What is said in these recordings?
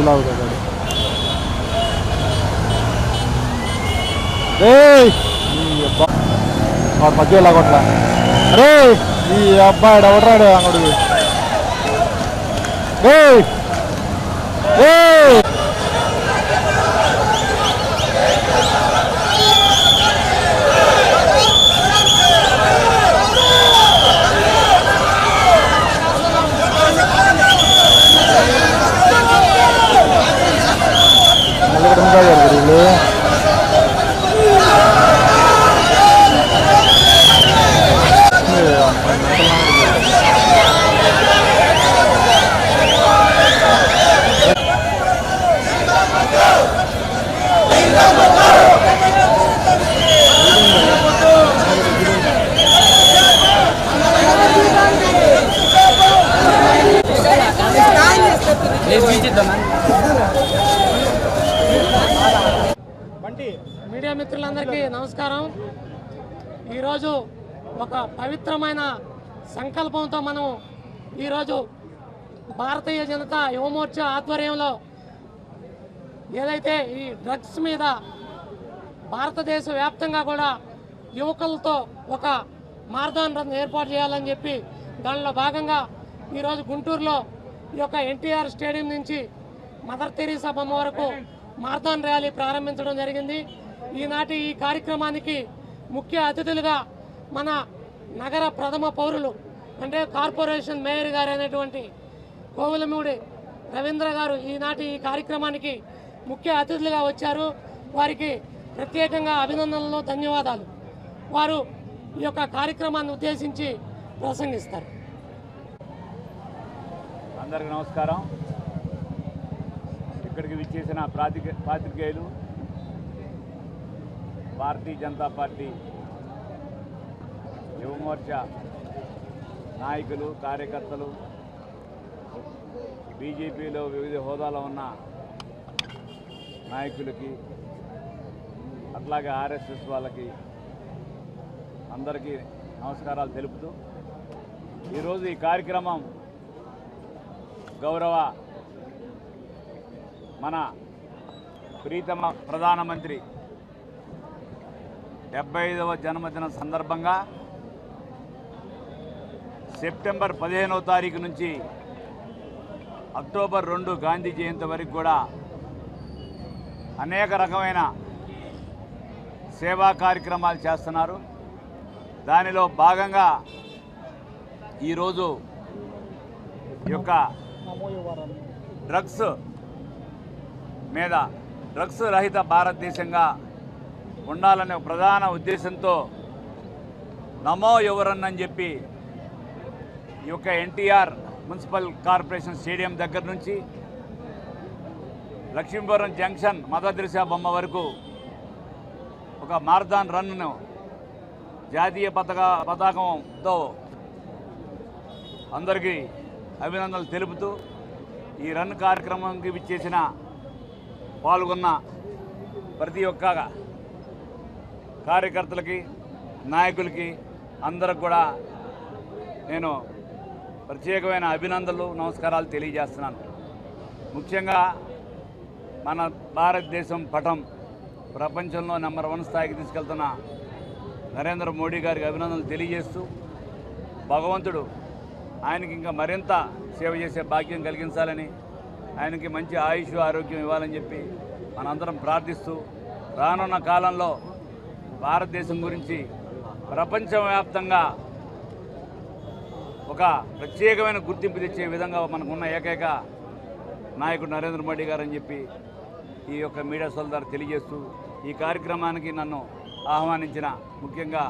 మధ్యలో అవుతాడు రేయ్ ఈ అబ్బా. వాడు మధ్యలో లాగొట్లా. రే ఈ అబ్బాయి ఎవడరాడు అంగడికి రేయ్ రేయ్ నమస్కారం. ఈరోజు ఒక పవిత్రమైన సంకల్పంతో మనం ఈరోజు భారతీయ జనతా యువమోర్చా ఆధ్వర్యంలో ఏదైతే ఈ డ్రగ్స్ మీద భారతదేశ వ్యాప్తంగా కూడా యువకులతో ఒక మారథాన్ ఏర్పాటు చేయాలని చెప్పి దానిలో భాగంగా ఈరోజు గుంటూరులో ఈ యొక్క ఎన్టీఆర్ స్టేడియం నుంచి మదర్ తెరీసా బొమ్మ వరకు మార్దాన్ ర్యాలీ ప్రారంభించడం జరిగింది. ఈనాటి ఈ కార్యక్రమానికి ముఖ్య అతిథులుగా మన నగర ప్రథమ పౌరులు అంటే కార్పొరేషన్ మేయర్ గారు అయినటువంటి కోవిలమూడి రవీంద్ర గారు ఈనాటి ఈ కార్యక్రమానికి ముఖ్య అతిథులుగా వచ్చారు. వారికి ప్రత్యేకంగా అభినందనలు ధన్యవాదాలు. వారు ఈ యొక్క కార్యక్రమాన్ని ఉద్దేశించి ప్రసంగిస్తారు. అందరికీ నమస్కారం. ఇక్కడికి విచ్చేసిన ప్రాతిక పాత్రికేయులు భారతీయ జనతా పార్టీ యువమోర్చా నాయకులు కార్యకర్తలు బీజేపీలో వివిధ హోదాలో ఉన్న నాయకులకి అట్లాగే ఆర్ఎస్ఎస్ వాళ్ళకి అందరికీ నమస్కారాలు తెలుపుతూ ఈరోజు ఈ కార్యక్రమం గౌరవ మన ప్రీతమ ప్రధానమంత్రి డెబ్బై ఐదవ జన్మదిన సందర్భంగా సెప్టెంబర్ పదిహేనవ తారీఖు నుంచి అక్టోబర్ రెండు గాంధీ జయంతి వరకు కూడా అనేక రకమైన సేవా కార్యక్రమాలు చేస్తున్నారు. దానిలో భాగంగా ఈరోజు యొక్క డ్రగ్స్ మీద డ్రగ్స్ రహిత భారతదేశంగా ఉండాలనే ప్రధాన ఉద్దేశంతో నమో ఎవరన్ అని చెప్పి ఈ యొక్క ఎన్టీఆర్ మున్సిపల్ కార్పొరేషన్ స్టేడియం దగ్గర నుంచి లక్ష్మీపురం జంక్షన్ మదర్దిశ బొమ్మ వరకు ఒక మారథాన్ రన్ను జాతీయ పతాక పతాకంతో అందరికీ అభినందనలు తెలుపుతూ ఈ రన్ కార్యక్రమంకి విచ్చేసిన పాల్గొన్న ప్రతి ఒక్క కార్యకర్తలకి నాయకులకి అందరికి కూడా నేను ప్రత్యేకమైన అభినందనలు నమస్కారాలు తెలియజేస్తున్నాను. ముఖ్యంగా మన భారతదేశం పటం ప్రపంచంలో నెంబర్ వన్ స్థాయికి తీసుకెళ్తున్న నరేంద్ర మోడీ గారికి అభినందనలు తెలియజేస్తూ భగవంతుడు ఆయనకి ఇంకా మరింత సేవ చేసే భాగ్యం కలిగించాలని ఆయనకి మంచి ఆయుష్ ఆరోగ్యం ఇవ్వాలని చెప్పి మనందరం ప్రార్థిస్తూ రానున్న కాలంలో భారతదేశం గురించి ప్రపంచవ్యాప్తంగా ఒక ప్రత్యేకమైన గుర్తింపు తెచ్చే విధంగా మనకున్న ఏకైక నాయకుడు నరేంద్ర మోడీ గారు అని చెప్పి ఈ యొక్క మీడియా సోదరు తెలియజేస్తూ ఈ కార్యక్రమానికి నన్ను ఆహ్వానించిన ముఖ్యంగా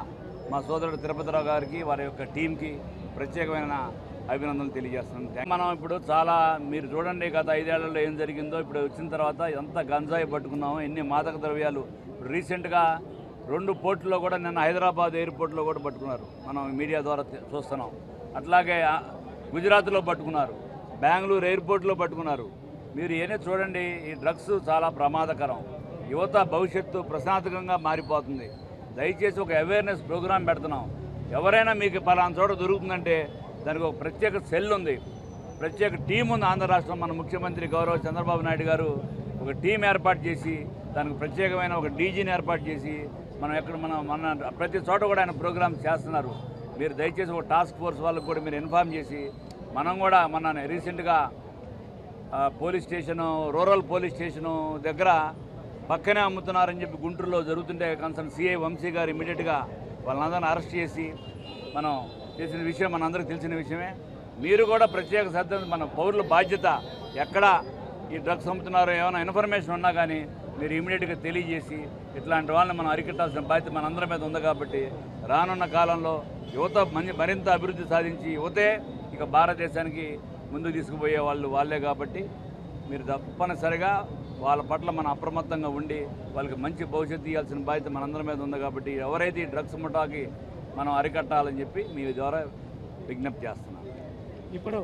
మా సోదరుడు తిరుపతిరావు గారికి వారి యొక్క టీంకి ప్రత్యేకమైన అభినందనలు తెలియజేస్తున్నాను. మనం ఇప్పుడు చాలా మీరు చూడండి గత ఐదేళ్ళలో ఏం జరిగిందో ఇప్పుడు వచ్చిన తర్వాత ఎంత గంజాయి పట్టుకున్నామో ఎన్ని మాదక ద్రవ్యాలు ఇప్పుడు రీసెంట్గా రెండు పోర్టుల్లో కూడా నిన్న హైదరాబాద్ ఎయిర్పోర్ట్లో కూడా పట్టుకున్నారు. మనం మీడియా ద్వారా చూస్తున్నాం. అట్లాగే గుజరాత్లో పట్టుకున్నారు. బెంగళూరు ఎయిర్పోర్ట్లో పట్టుకున్నారు. మీరు ఏనే చూడండి ఈ డ్రగ్స్ చాలా ప్రమాదకరం. యువత భవిష్యత్తు ప్రశాంతకంగా మారిపోతుంది. దయచేసి ఒక అవేర్నెస్ ప్రోగ్రాం పెడుతున్నాం. ఎవరైనా మీకు పలానా చోట దొరుకుతుందంటే దానికి ఒక ప్రత్యేక సెల్ ఉంది. ప్రత్యేక టీం ఉంది ఆంధ్ర రాష్ట్రం. మన ముఖ్యమంత్రి గౌరవ చంద్రబాబు నాయుడు గారు ఒక టీం ఏర్పాటు చేసి దానికి ప్రత్యేకమైన ఒక డీజీని ఏర్పాటు చేసి మనం ఎక్కడ మనం మన ప్రతి చోట కూడా ఆయన ప్రోగ్రామ్స్ చేస్తున్నారు. మీరు దయచేసి ఒక టాస్క్ ఫోర్స్ వాళ్ళకు కూడా మీరు ఇన్ఫార్మ్ చేసి మనం కూడా మన రీసెంట్గా police station rural police station దగ్గర పక్కనే అమ్ముతున్నారని చెప్పి గుంటూరులో జరుగుతుంటే కన్సర్న్ సిఐ వంశీ గారు ఇమీడియట్గా వాళ్ళందరిని అరెస్ట్ చేసి మనం చేసిన విషయం మనందరికీ తెలిసిన విషయమే. మీరు కూడా ప్రత్యేక శ్రద్ధ మన పౌరుల బాధ్యత ఎక్కడ ఈ డ్రగ్స్ అమ్ముతున్నారో ఏమైనా ఇన్ఫర్మేషన్ ఉన్నా కానీ మీరు ఇమీడియట్గా తెలియజేసి ఇట్లాంటి వాళ్ళని మనం అరికట్టాల్సిన బాధ్యత మనందరి మీద ఉంది కాబట్టి రానున్న కాలంలో యువత మంచి మరింత అభివృద్ధి సాధించి యువతే ఇక భారతదేశానికి ముందు తీసుకుపోయే వాళ్ళు వాళ్ళే కాబట్టి మీరు తప్పనిసరిగా వాళ్ళ పట్ల మనం అప్రమత్తంగా ఉండి వాళ్ళకి మంచి భవిష్యత్తు ఇవ్వాల్సిన బాధ్యత మనందరి మీద ఉంది కాబట్టి ఎవరైతే ఈ డ్రగ్స్ ముఠాకి మనం అరికట్టాలని చెప్పి మీ ద్వారా విజ్ఞప్తి చేస్తున్నాం ఇప్పుడు